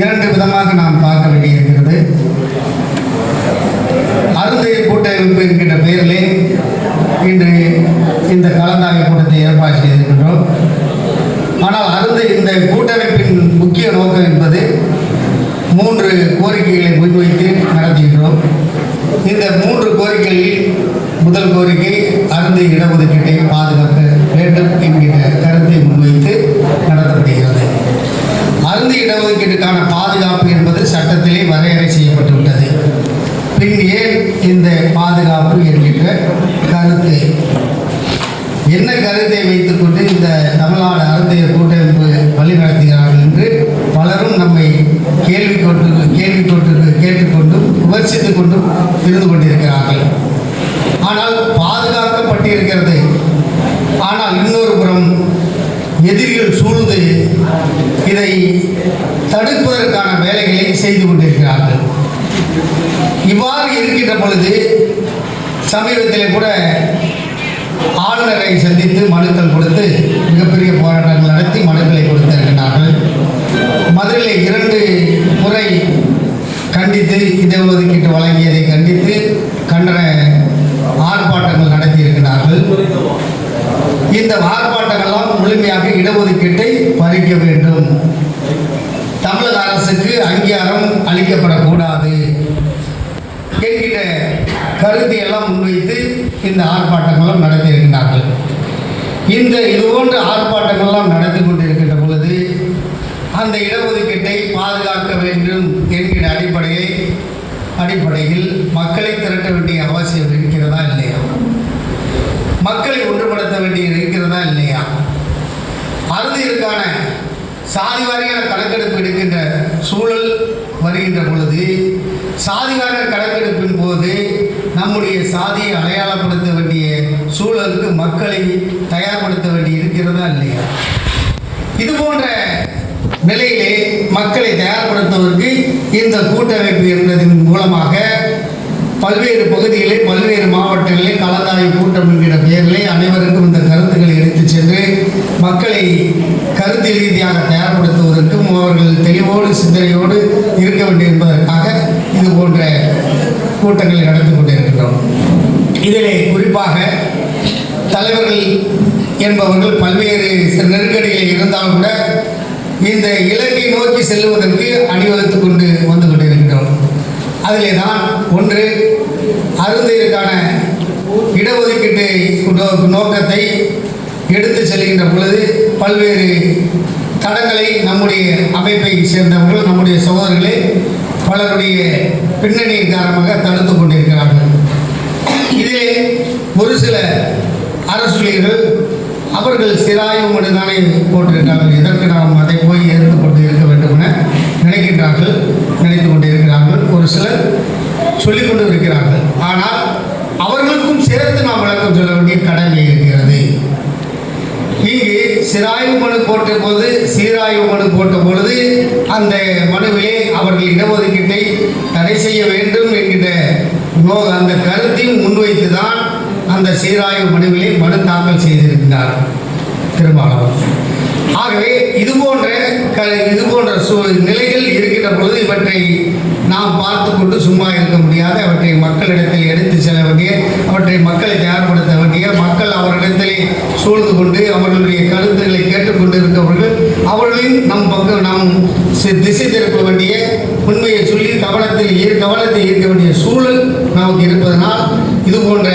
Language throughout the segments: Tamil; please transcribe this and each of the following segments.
இரண்டு விதமாக நாம் பார்க்க வேண்டியிருக்கிறது. அருந்தைய கூட்டமைப்பு என்கின்ற பெயரிலே இன்று இந்த கலந்தாய்வு கூட்டத்தை ஏற்பாடு செய்திருக்கின்றோம். ஆனால் அருந்த இந்த கூட்டமைப்பின் முக்கிய நோக்கம் என்பது மூன்று கோரிக்கைகளை முன்வைத்து நடத்துகின்றோம். இந்த மூன்று கோரிக்கைகளில் முதல் கோரிக்கை அருந்த இடஒதுக்கீட்டை பாதுகாக்க வேண்டும் என்கின்ற கருத்தை முன்வைத்து அருந்த இடஒதுக்கீட்டுக்கான பாதுகாப்பு என்பது சட்டத்திலே வரையறை செய்யப்பட்டுவிட்டது. பின் ஏன் இந்த பாதுகாப்பு என்கின்ற கருத்து என்ன கருத்தை வைத்துக்கொண்டு இந்த தமிழ்நாடு அறந்தையர் கூட்டமைப்பு வழி நடத்துகிறார்கள் என்று பலரும் நம்மை கேள்வி கொண்டு கேள்வி கொண்டு கேட்டுக்கொண்டும் விமர்சித்துக் கொண்டும் இருந்து கொண்டிருக்கிறார்கள். ஆனால் பாதுகாக்கப்பட்டிருக்கிறது ஆனால் இன்னொரு புறம் எதிரிகள் சூழ்ந்து இதை தடுப்பதற்கான வேலைகளை செய்து கொண்டிருக்கிறார்கள் இவ்வாறு இருக்கின்ற பொழுது சமீபத்திலே கூட ஆளுநரை சந்தித்து மனுக்கள் கொடுத்து மிகப்பெரிய போராட்டங்கள் நடத்தி மனுக்களை கொடுத்திருக்கிறார்கள் மதுரையில் இரண்டு முறை கண்டித்து இடஒதுக்கீட்டு வழங்கியதை கண்டித்து கண்டன ஆர்ப்பாட்டங்கள் நடத்தியிருக்கிறார்கள் இந்த ஆர்ப்பாட்டங்கள்லாம் முழுமையாக இடஒதுக்கீட்டை பறிக்க வேண்டும். தமிழக அரசுக்கு அங்கீகாரம் அளிக்கப்படக்கூடாது. கருத்தை எல்லாம் முன்வைத்து இந்த ஆர்ப்பாட்டங்களும் நடத்தியிருக்கிறார்கள். இந்த இதுபோன்ற ஆர்ப்பாட்டங்கள்லாம் நடத்தி கொண்டிருக்கின்ற பொழுது அந்த இடஒதுக்கீட்டை பாதுகாக்க வேண்டும் என்கிற அடிப்படையை அடிப்படையில் மக்களை திரட்ட வேண்டிய அவசியம் இருக்கிறதா இல்லையா? மக்களை ஒன்றுபடுத்த வேண்டிய இருக்கிறதா இல்லையா? அறுதியிற்கான சாதி வாரியான கணக்கெடுப்பு எடுக்கின்ற சூழல் வருகின்ற பொழுது சாதி கணக்கெடுப்பின் போது நம்முடைய சாதியை அடையாளப்படுத்த வேண்டிய சூழலுக்கு மக்களை தயார்படுத்த வேண்டி இருக்கிறதா இல்லையா? இது போன்ற நிலையிலே மக்களை தயார்படுத்துவதற்கு இந்த கூட்டமைப்பு என்பதன் மூலமாக பல்வேறு பகுதிகளிலே பல்வேறு மாவட்டங்களிலே கலந்தாய்வு கூட்டம் என்கிற பெயரிலே அனைவருக்கும் இந்த கருத்துக்களை எடுத்துச் சென்று மக்களை கருத்து ரீதியாக தயார்படுத்துவதற்கும் அவர்கள் தெளிவோடு சிந்தனையோடு இருக்க வேண்டும் என்பதற்காக இது போன்ற கூட்டங்கள் நடத்தி கொண்டிருக்கின்றோம். இதிலே குறிப்பாக தலைவர்கள் என்பவர்கள் பல்வேறு நெருக்கடிகளில் இருந்தாலும் கூட இந்த இலக்கை நோக்கி செல்வதற்கு அணிவகுத்து கொண்டு வந்து கொண்டிருக்கிறோம் அதிலே தான் ஒன்று அருந்தையருக்கான இடஒதுக்கீட்டு நோ- நோக்கத்தை எடுத்து செல்கின்ற பொழுது பல்வேறு தடங்களை நம்முடைய அமைப்பை சேர்ந்தவர்கள் நம்முடைய சகோதரர்களே பலருடைய பின்னணியின் காரணமாக தடுத்து கொண்டிருக்கிறார்கள். இதிலே ஒரு சில அரசுகள் அவர்கள் சிராயம் மட்டும்தானே போட்டிருக்கிறார்கள். இதற்கு நாம் அதை போய் எதிர்த்து கொண்டு இருக்க வேண்டும் என நினைக்கின்றார்கள் நினைத்து கொண்டிருக்கிறார்கள். ஒரு சிலர் சொல்லிக் கொண்டு இருக்கிறார்கள். ஆனால் அவர்களுக்கும் சேர்த்து நாம் விளக்கம் சொல்ல வேண்டிய கடமை சிராய்வு மனு போட்ட போது சீராய்வு மனு போட்ட பொழுது அந்த மனுவிலே அவர்கள் இடஒதுக்கீட்டை தடை செய்ய வேண்டும் என்கிற அந்த கருத்தையும் முன்வைத்து தான் அந்த சீராய்வு மனுவிலே மனு தாக்கல் செய்திருக்கிறார் திருமாவளவன். ஆகவே இது போன்ற க இது போன்ற சூ நிலைகள் இருக்கின்ற பொழுது இவற்றை நாம் பார்த்து கொண்டு சும்மா இருக்க முடியாது. அவற்றை மக்களிடத்தில் எடுத்து செல்ல வேண்டிய அவற்றை மக்களை தயார்படுத்த வேண்டிய மக்கள் அவரிடத்திலே சூழ்ந்து கொண்டு அவர்களுடைய கருத்து நம் பக்கம் நாம் சி- திசை திருப்ப வேண்டிய உண்மையை சொல்லி கவனத்தில் இரு கவனத்தை இருக்க வேண்டிய சூழல் நமக்கு இருப்பதனால் இது போன்ற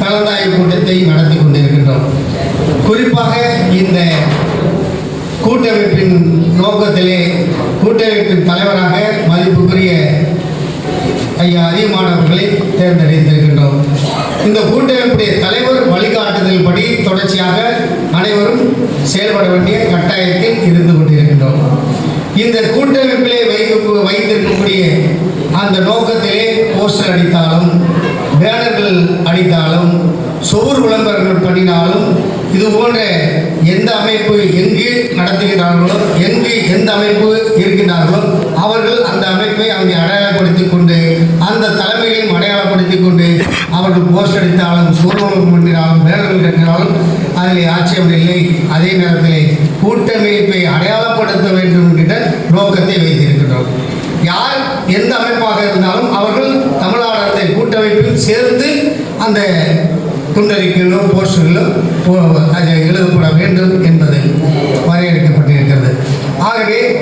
கலந்தாய்வு கூட்டத்தை நடத்தி கொண்டிருக்கின்றோம். குறிப்பாக இந்த கூட்டமைப்பின் நோக்கத்திலே கூட்டமைப்பின் தலைவராக மதிப்புக்குரிய ஐயா அதிகமானவர்களை தேர்ந்தெடுத்திருக்கின்றோம். இந்த கூட்டமைப்புடைய தலைவர் வழிகாட்டுதல் படி தொடர்ச்சியாக அனைவரும் செயல்பட வேண்டிய கட்டாயத்தில் இருந்து இருக்கின்றோம் இந்த கூட்டமைப்பிலே வைக்க வைத்திருக்கக்கூடிய அந்த நோக்கத்திலே போஸ்டர் அடித்தாலும் பேனர்கள் அடித்தாலும் சுவர் விளம்பரங்கள் பண்ணினாலும் இது போன்ற எந்த அமைப்பு எங்கு நடத்துகிறார்களோ எங்கு எந்த அமைப்பு இருக்கின்றார்களோ அவர்கள் அந்த அமைப்பை அங்கே அடையாளப்படுத்திக் கொண்டு அந்த தலைமையையும் அடையாளப்படுத்திக் கொண்டு அவர்கள் போஸ்ட் அடித்தாலும் சூர்வலம் பண்ணினாலும் பேனர்கள் கட்டினாலும் அதில் ஆட்சேபம் இல்லை அதே நேரத்தில் கூட்டமைப்பை அடையாளப்படுத்த வேண்டும் என்கிற நோக்கத்தை வைத்திருக்கின்றோம். யார் எந்த அமைப்பாக இருந்தாலும் அவர்கள் தமிழ்நாடத்தை கூட்டமைப்பில் சேர்ந்து அந்த துண்டறிக்கைகளோ போஸ்டர்களோ போ- எழுதப்பட வேண்டும் என்பது வரையறுக்கப்பட்டிருக்கிறது. ஆகவே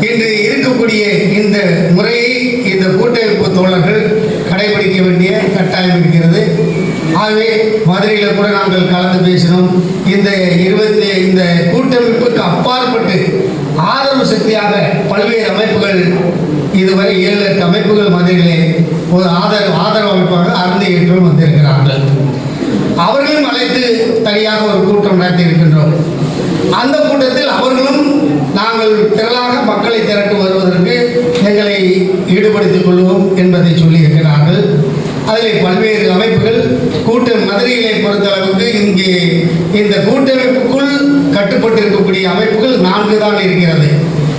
இன்று இருக்கக்கூடிய இந்த முறையை இந்த கூட்டமைப்பு தோழர்கள் கடைபிடிக்க வேண்டிய கட்டாயம் இருக்கிறது. ஆகவே மதுரையில் கூட நாங்கள் கலந்து பேசினோம். இந்த இருபத்தி இந்த கூட்டமைப்புக்கு அப்பாற்பட்டு ஆதரவு சக்தியாக அமைப்புகள் இதுவரை ஏழு எட்டு அமைப்புகள் மதுரையிலே ஒரு ஆதரவு ஆதரவு அமைப்பாக அருந்தையற்றும் வந்திருக்கிறார்கள். அவர்களும் அழைத்து தனியாக ஒரு கூட்டம் நடத்தி இருக்கின்றோம் அந்த கூட்டத்தில் அவர்களும் நாங்கள் திரளாக மக்களை திரட்டு வருவதற்கு எங்களை ஈடுபடுத்திக் கொள்வோம் என்பதை சொல்லியிருக்கிறார்கள். அதில் பல்வேறு அமைப்புகள் கூட்டம் மதுரையிலே பொறுத்தளவுக்கு இங்கே இந்த கூட்டமைப்புக்குள் கட்டுப்பட்டு இருக்கக்கூடிய அமைப்புகள் நான்கு தான் இருக்கிறது.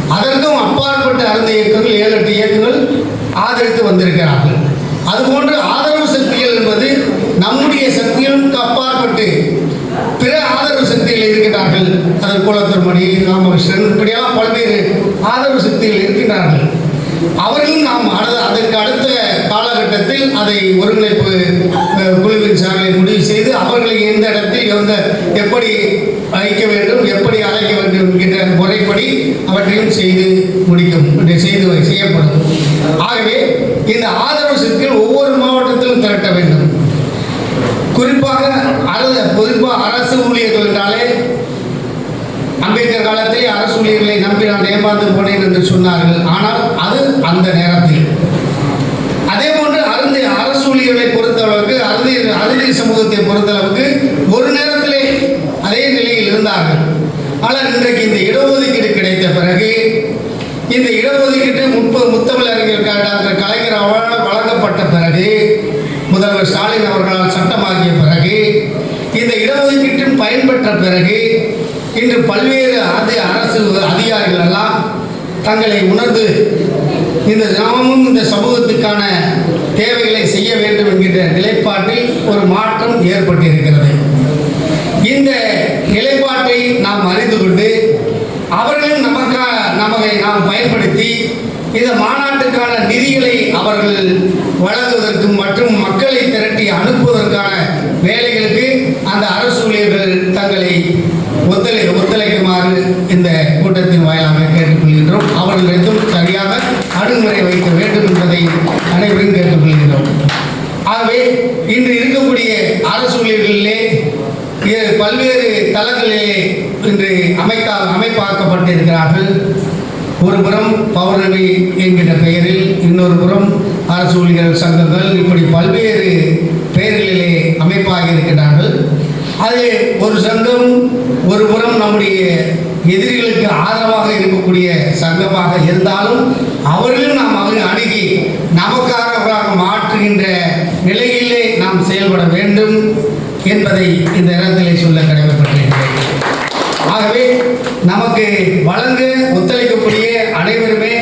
அதற்கும் அப்பாற்பட்ட அருந்த இயக்கங்கள் ஏழு எட்டு இயக்கங்கள் ஆதரித்து வந்திருக்கிறார்கள். அதுபோன்று ஆதரவு சக்திகள் என்பது நம்முடைய சக்திகளுக்கு அப்பாற்பட்டு பிற ஆதரவு சக்திகள் இருக்கின்றார்கள். அதன் குளத்தூர் மணி ராமகிருஷ்ணன் இப்படியெல்லாம் பல்வேறு ஆதரவு சக்திகள் இருக்கின்றார்கள். அவர்களும் நாம் அட- அடுத்த அதை ஒருங்கிணைப்பு குழுவின் சார்பில் முடிவு செய்து அவர்களை எந்த இடத்தில் எந்த எப்படி வைக்க வேண்டும் எப்படி அழைக்க வேண்டும் என்கின்ற முறைப்படி அவற்றையும் செய்து முடிக்கும் செய்து செய்யப்படும். ஆகவே இந்த ஆதரவு சிற்கள் ஒவ்வொரு மாவட்டத்திலும் திரட்ட வேண்டும். குறிப்பாக அரசு குறிப்பாக அரசு ஊழியர்கள் என்றாலே அம்பேத்கர் காலத்தில் அரசு ஊழியர்களை நம்பி நான் ஏமாந்து போனேன் என்று சொன்னார்கள். ஆனால் அது அந்த நேரத்தில் அதே போன்று அருந்தி அரசு ஊழியர்களை பொறுத்தளவுக்கு அருந்தி அருந்தி சமூகத்தை பொறுத்தளவுக்கு ஒரு நேரத்திலே அதே நிலையில் இருந்தார்கள். ஆனால் இன்றைக்கு இந்த இடஒதுக்கீடு கிடைத்த பிறகு இந்த இடஒதுக்கீட்டு முப்பது முத்தமிழறிஞர் டாக்டர் கலைஞர் அவர்களால் வழங்கப்பட்ட பிறகு முதல்வர் ஸ்டாலின் அவர்களால் சட்டமாக்கிய பிறகு இந்த இடஒதுக்கீட்டின் பயன்பெற்ற பிறகு இன்று பல்வேறு அதி அரசு அதிகாரிகள் எல்லாம் தங்களை உணர்ந்து இந்த நாமும் இந்த சமூகத்துக்கான தேவைகளை செய்ய வேண்டும் என்கின்ற நிலைப்பாட்டில் ஒரு மாற்றம் ஏற்பட்டிருக்கிறது. இந்த நிலைப்பாட்டை நாம் அறிந்து கொண்டு அவர்களும் நமக்கா நமக்கு நாம் பயன்படுத்தி இந்த மாநாட்டுக்கான நிதிகளை அவர்கள் வழங்குவதற்கும் மற்றும் மக்களை திரட்டி அனுப்புவதற்கான வேலைகளுக்கு அந்த அரசு ஊழியர்கள் தங்களை ஒத்துழை ஒத்துழைக்குமாறு இந்த கூட்டத்தின் வாயிலாக கேட்டுக்கொள்கின்றோம். அவர்களிடம் சரியாக அணுகுமுறை வைக்க வேண்டும் என்பதை அனைவரும் கேட்டுக்கொள்கின்றோம் ஆகவே இன்று இருக்கக்கூடிய அரசு ஊழியர்களிலே இ- பல்வேறு தளங்களிலே இன்று அமைக்கா கொண்டிருக்கிறார்கள் ஒரு புறம் பௌர்ணமி என்கின்ற பெயரில் இன்னொரு புறம் அரசு ஊழியர் சங்கங்கள் இப்படி பல்வேறு பெயர்களிலே அமைப்பாக இருக்கிறார்கள் அது ஒரு சங்கம் ஒரு புறம் நம்முடைய எதிரிகளுக்கு ஆதரவாக இருக்கக்கூடிய சங்கமாக இருந்தாலும் அவர்களும் நாம் அவர்கள் அணுகி நமக்காரர்களாக மாற்றுகின்ற நிலையிலே நாம் செயல்பட வேண்டும் என்பதை இந்த இடத்திலே சொல்ல கடமைப்பட்டிருக்கிறேன். ஆகவே நமக்கு வழங்கு ஒத்துழைக்கக்கூடிய அனைவருமே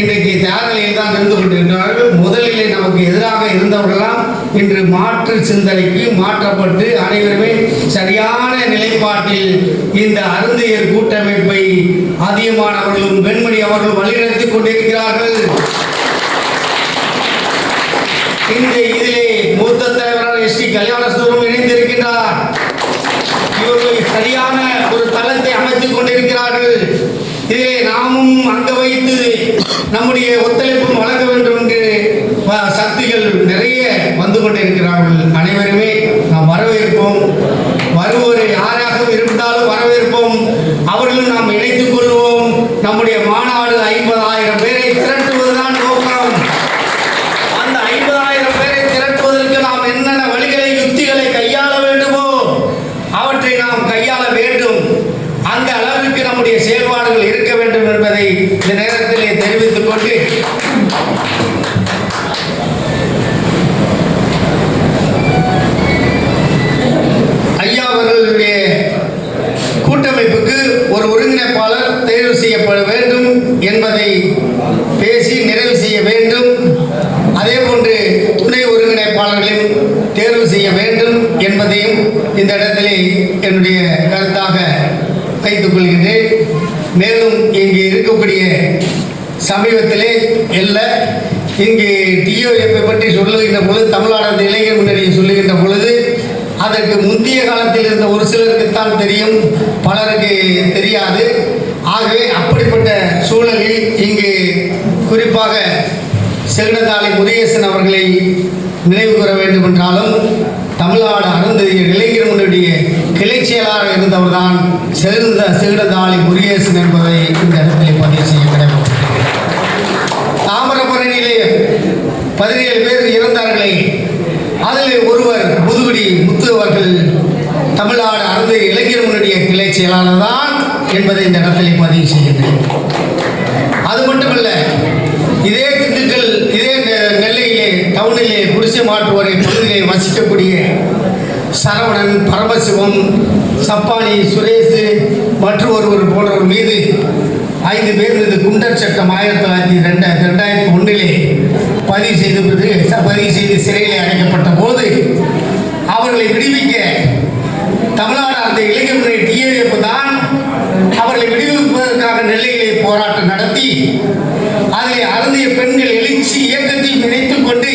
இன்றைக்கு தயார் நிலையில் தான் இருந்து கொண்டிருக்கிறார்கள். முதலிலே நமக்கு எதிராக இருந்தவர்களாம் இன்று மாற்று சிந்தனைக்கு மாற்றப்பட்டு அனைவருமே சரியான நிலைப்பாட்டில் இந்த அருந்தையர் கூட்டமைப்பை அதிகமானவர்களும் வெண்மணி அவர்களும் வழிநடத்தி கொண்டிருக்கிறார்கள். இந்த இதிலே மூத்த தலைவரான எஸ் டி கல்யாணசுவரம் இணைந்திருக்கின்றார் அவர்கள் சரியான ஒரு தளத்தை அமைத்துக் கொண்டிருக்கிறார்கள். இதிலே நாமும் அங்க வைத்து நம்முடைய ஒத்துழைப்பும் வழங்க வேண்டும் என்று சக்திகள் நிறைய வந்து கொண்டிருக்கிறார்கள். அனைவருமே நாம் வரவேற்போம். வருவோரை யாராக இருந்தாலும் வரவேற்போம். அவர்களும் நாம் இணைத்துக் கொள்வோம். நம்முடைய மாநாடு ஐம்பதாயிரம் பேரை திரட்டுவதுதான் நோக்கம். அந்த ஐம்பதாயிரம் பேரை திரட்டுவதற்கு நாம் என்னென்ன வழிகளை யுக்திகளை கையாள வேண்டுமோ அவற்றை நாம் கையாள வேண்டும் அந்த அளவிற்கு நம்முடைய செயல்பாடுகள் இருக்க வேண்டும் என்பதை இந்த நேரத்திலே தெரிவித்துக் கொண்டு ஐயா அவர்களுடைய கூட்டமைப்புக்கு ஒரு ஒருங்கிணைப்பாளர் தேர்வு செய்யப்பட வேண்டும் என்பதை பேசி நிறைவு செய்ய வேண்டும் அதே போன்று துணை ஒருங்கிணைப்பாளர்களையும் தேர்வு செய்ய வேண்டும் என்பதையும் இந்த இடத்திலே என்னுடைய கருத்தாக வைத்துக் கொள்கின்றேன். மேலும் இங்கே இருக்கக்கூடிய சமீபத்திலே இல்லை இங்கு டிஓஎஃப்பை பற்றி சொல்லுகின்ற பொழுது தமிழ்நாடு இளைஞர் முன்னணியை சொல்லுகின்ற பொழுது அதற்கு முந்தைய காலத்தில் இருந்த ஒரு சிலருக்குத்தான் தெரியும் பலருக்கு தெரியாது. ஆகவே அப்படிப்பட்ட சூழலில் இங்கு குறிப்பாக செல்வதாளி முருகேசன் அவர்களை நினைவு கூற வேண்டும் என்றாலும் தமிழ்நாடு அருந்ததிய இளைஞர் முன்னுடைய கிளை செயலாளர் இருந்தவர்தான் செல்ந்த செல்வதாலி முருகேசன் என்பதை இந்த இடத்திலே பதிவு செய்ய வேண்டும் தாமிரபரணியிலே பதினேழு பேர் இறந்தார்களே. அதில் ஒருவர் முதுகுடி முத்து அவர்கள் தமிழ்நாடு அருந்து இளைஞர் முன்னுடைய கிளை செயலாளர் தான் என்பதை இந்த இடத்திலே பதிவு செய்கின்றேன் அது மட்டுமல்ல இதே திண்டுக்கல் இதே நெல்லையிலே டவுனிலே குடிசை மாற்றுவரை பகுதியிலே வசிக்கக்கூடிய சரவணன் பரமசிவம் சப்பானி சுரேஷ் மற்றும் ஒருவர் போன்றவர் மீது ஐந்து பேர் மீது குண்டர் சட்டம் ஆயிரத்தி தொள்ளாயிரத்தி ரெண்டு ரெண்டாயிரத்தி ஒன்றிலே பதிவு செய்து பதிவு செய்து சிறையிலே அடைக்கப்பட்ட போது அவர்களை விடுவிக்க தமிழ்நாடு அந்த இளைஞர்களை டிஏஎஃப் தான் அவர்களை விடுவிப்பதற்காக நெல்லையிலே போராட்டம் நடத்தி அதில் அருந்திய பெண்கள் எழுச்சி இயக்கத்தில் இணைத்துக் கொண்டு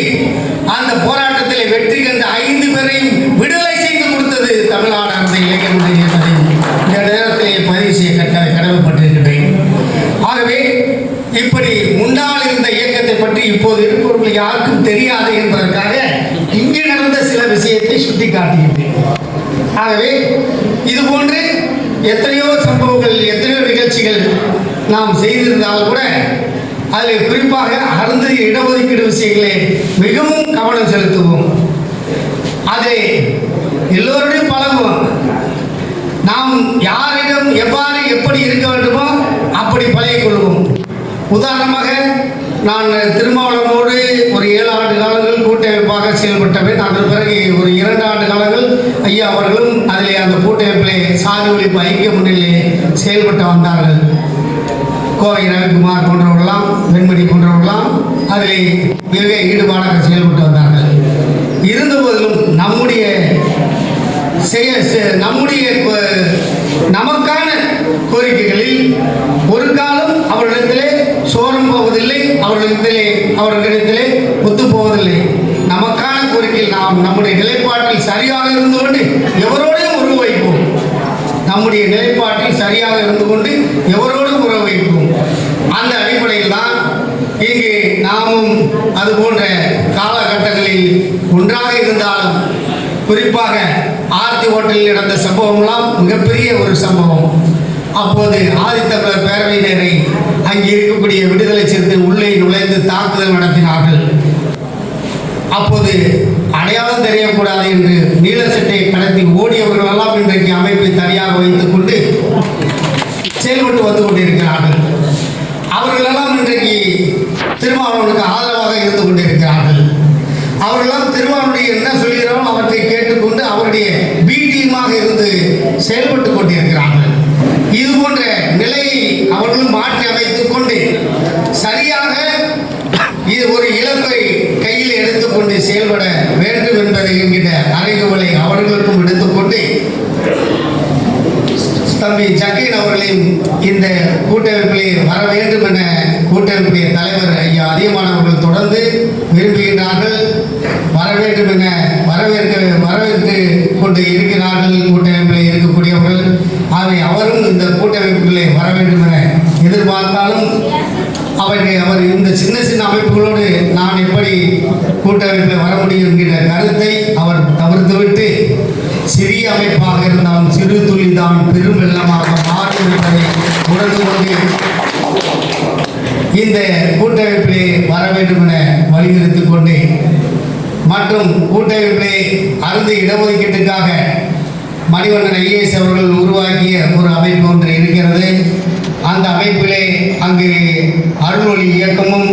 அந்த போராட்டத்தில் வெற்றி கண்ட ஐந்து பேரையும் விடுதலை செய்து கொடுத்தது தமிழ்நாடு அந்த இளைஞர்களுடைய என்பதை இந்த நேரத்திலே பதிவு செய்ய கட்ட கடமைப்பட்டிருக்கின்றேன். ஆகவே இப்படி முன்னால் இருந்த இயக்கத்தை பற்றி இப்போது இருப்பவர்கள் யாருக்கும் தெரியாது என்பதற்காக இங்கு நடந்த சில விஷயத்தை சுட்டிக்காட்டுகின்றேன். ஆகவே இது போன்று எத்தனையோ சம்பவங்கள் எத்தனையோ நிகழ்ச்சிகள் நாம் செய்திருந்தால் கூட அதில் குறிப்பாக அருந்த இடஒதுக்கீடு விஷயங்களே மிகவும் கவனம் செலுத்துவோம். அதை எல்லோருடையும் பழகுவோம் நாம் யாரிடம் எவ்வாறு எப்படி இருக்க வேண்டுமோ அப்படி பழகிக் கொள்வோம். உதாரணமாக நான் திருமாவளமோடு ஒரு ஏழு ஆண்டு காலங்கள் கூட்டமைப்பாக செயல்பட்டவன் அதன் பிறகு ஒரு இரண்டு ஆண்டு காலங்கள் ஐயா அவர்களும் அதிலே அந்த கூட்டமைப்பிலே சாதி ஒழிப்பு ஐக்கிய முன்னிலே செயல்பட்டு வந்தார்கள். கோவை ரவிக்குமார் போன்றவர்களாம் வெண்மணி போன்றவர்களாம் அதில் மிக ஈடுபாடாக செயல்பட்டு வந்தார்கள். இருந்தபோதிலும் நம்முடைய செய்ய நம்முடைய நமக்கான கோரிக்கைகளில் ஒரு காலம் அவர்களிடத்திலே சோரம் போவதில்லை அவர்களிடத்திலே அவர்களிடத்திலே ஒத்து போவதில்லை. நமக்கான கோரிக்கையில் நாம் நம்முடைய நிலைப்பாட்டில் சரியாக இருந்து கொண்டு எவரோடையும் உருவாய்ப்போம் நம்முடைய நிலைப்பாட்டில் சரியாக இருந்து கொண்டு எவரோடு உறவு வைப்போம் அந்த அடிப்படையில் தான் இங்கு நாமும் அது போன்ற காலகட்டங்களில் ஒன்றாக இருந்தாலும் குறிப்பாக ஆர்த்தி ஹோட்டலில் நடந்த சம்பவம்லாம் மிகப்பெரிய ஒரு சம்பவம். அப்போது ஆதித்தமிழர் பேரவையினரை அங்கே இருக்கக்கூடிய விடுதலை சிறுத்தை உள்ளே நுழைந்து தாக்குதல் நடத்தினார்கள். அப்போது அடையாளம் தெரியக்கூடாது என்று நீல சட்டையை கடத்தி ஓடியவர்கள் எல்லாம் இன்றைக்கு அமைப்பை தனியாக வைத்துக் கொண்டு செயல்பட்டு வந்து கொண்டிருக்கிறார்கள் அவர்களெல்லாம் இன்றைக்கு திருமாவனுக்கு ஆதரவாக இருந்து கொண்டிருக்கிறார்கள். அவர்களெல்லாம் திருமாவனுடைய என்ன சொல்கிறாரோ அவற்றை கேட்டுக்கொண்டு அவருடைய பீட்டியமாக இருந்து செயல்பட்டு கொண்டிருக்கிறார்கள். இது போன்ற நிலையை அவர்களும் மாற்றி அமைத்துக் கொண்டு சரியாக இது ஒரு இலக்கை கையில் எடுத்துக்கொண்டு செயல்பட வேண்டும் என்பதை என்கிற அறைகூவலை அவர்களுக்கும் எடுத்துக்கொண்டு தம்பி ஜக்கீன் அவர்களையும் இந்த கூட்டமைப்பிலே வர வேண்டும் என கூட்டமைப்புடைய தலைவர் ஐயா அதிகமானவர்கள் தொடர்ந்து விரும்புகின்றார்கள். வர வேண்டும் என வரவேற்க வரவேற்று கொண்டு இருக்கிறார்கள் கூட்டமைப்பிலே இருக்கக்கூடியவர்கள். ஆகவே அவரும் இந்த கூட்டமைப்புகளே வர வேண்டும் என எதிர்பார்த்தாலும் அவருக்கு அவர் இந்த சின்ன சின்ன அமைப்புகளோடு நான் எப்படி கூட்டமைப்பில் வர முடியும் என்கிற கருத்தை அவர் தவிர்த்துவிட்டு அமைப்பாக இருந்தாலும் சிறு துளி தான் பெரும் வெள்ளமாக மாறும் உணர்ந்து கொண்டு இந்த கூட்டமைப்பிலே வர வேண்டும் என வலியுறுத்திக் கொண்டு மற்றும் கூட்டமைப்பிலே அருந்து இடஒதுக்கீட்டுக்காக மணிவண்ணன் ஐஏஎஸ் அவர்கள் உருவாக்கிய ஒரு அமைப்பு ஒன்று இருக்கிறது. அந்த அமைப்பிலே அங்கு அருள்மொழி இயக்கமும்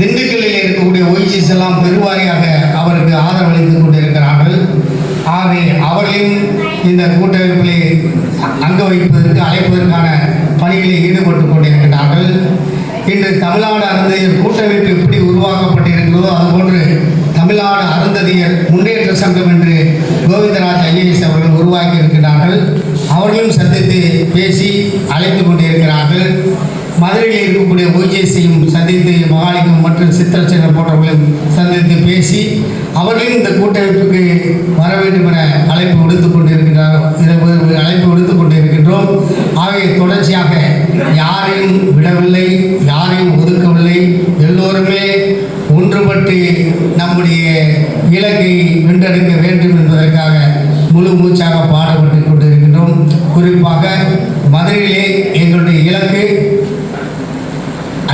திண்டுக்கல்லில் இருக்கக்கூடிய ஒய்சிஸ் எல்லாம் பெருவாரியாக அவருக்கு ஆதரவளித்துக் கொண்டிருக்கிறார்கள். ஆகவே அவர்களையும் இந்த கூட்டமைப்பிலே அங்க வைப்பதற்கு அழைப்பதற்கான பணிகளில் ஈடுபட்டு கொண்டிருக்கிறார்கள். இன்று தமிழ்நாடு அரசு கூட்டமைப்பு எப்படி உருவாக்கப்பட்டிருக்கிறதோ அதுபோன்று தமிழ்நாடு அருந்ததியர் முன்னேற்ற சங்கம் என்று கோவிந்தராஜ் ஐஏஎஸ் அவர்கள் உருவாக்கி இருக்கிறார்கள். அவர்களும் சந்தித்து பேசி அழைத்து கொண்டிருக்கிறார்கள். மதுரையில் இருக்கக்கூடிய ஓஜேசியும் சந்தித்து மகாலிங்கம் மற்றும் சித்திரச்சேகர் போன்றவர்களையும் சந்தித்து பேசி அவர்களும் இந்த கூட்டமைப்புக்கு வர வேண்டும் என அழைப்பு விடுத்துக் கொண்டிருக்கிறார்கள் அழைப்பு விடுத்துக் கொண்டிருக்கின்றோம். ஆகிய தொடர்ச்சியாக யாரையும் விடவில்லை யாரையும் ஒதுக்கவில்லை. எல்லோருமே ஒன்றுபட்டு நம்முடைய இலக்கை வென்றெடுக்க வேண்டும் என்பதற்காக முழு மூச்சாக பாடுபட்டு கொண்டிருக்கின்றோம். குறிப்பாக மதுரையிலே எங்களுடைய இலக்கு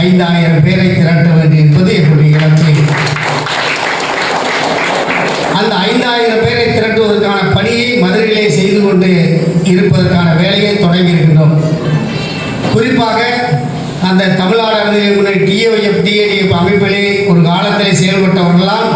ஐந்தாயிரம் பேரை திரட்ட வேண்டும் என்பது எங்களுடைய இலக்கு. அந்த ஐந்தாயிரம் பேரை திரட்டுவதற்கான பணியை மதுரையிலே செய்து கொண்டு இருப்பதற்கான வேலையை தொடங்கி இருக்கின்றோம். குறிப்பாக அந்த தமிழ்நாடு அரசியலை முன்னாடி டிஏஎஃப் டிஏடிஎஃப் அமைப்பில் காலத்தில் செயல்பட்டவர்களால்